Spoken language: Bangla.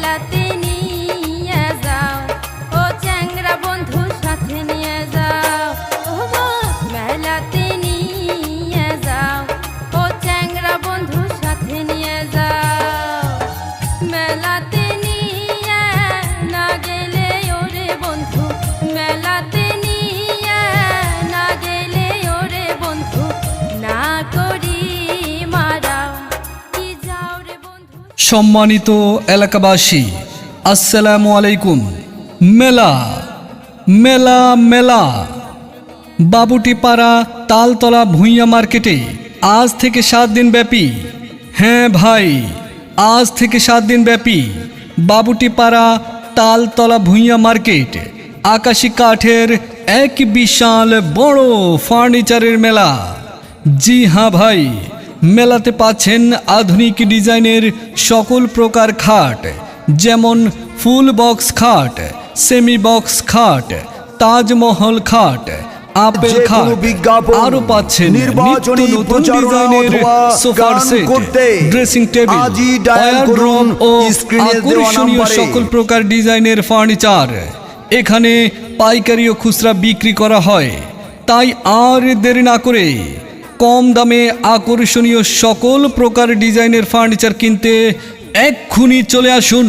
মেলাতে নিয়ে যাও। ও চ্যাংরা বন্ধু সাথে মেলাতে নিয়ে যাও। ও চ্যাংরা বন্ধু সাথে নিয়ে যাও। মেলাতে সম্মানিত এলাকাবাসী, আসসালামু আলাইকুম। মেলা মেলা মেলা। বাবুটিপাড়া তালতলা ভুঁইয়া মার্কেটে আজ থেকে সাত দিন ব্যাপী। হ্যাঁ ভাই, আজ থেকে সাত দিন ব্যাপী বাবুটিপাড়া তালতলা ভুঁইয়া মার্কেট, আকাশি কাঠের এক বিশাল বড় ফার্নিচারের মেলা। জি হ্যাঁ ভাই মেলাতে পাচ্ছেন আধুনিক ডিজাইনের সকল প্রকার খাট যেমন ফুল বক্স খাট সেমি বক্স খাট তাজমহল খাট আপেল খাট। বিজ্ঞাপন, আরও পাচ্ছেন নিত্য নতুন ডিজাইনের সোফার সেট ড্রেসিং টেবিল ডায়াল ও আকর্ষণীয় সকল প্রকার ডিজাইনের ফার্নিচার। এখানে পাইকারি ও খুচরা বিক্রি করা হয়। তাই আর দেরি না করে কম দামে আকর্ষণীয় সকল প্রকার ডিজাইনের ফার্নিচার কিনতে এক্ষুনি চলে আসুন।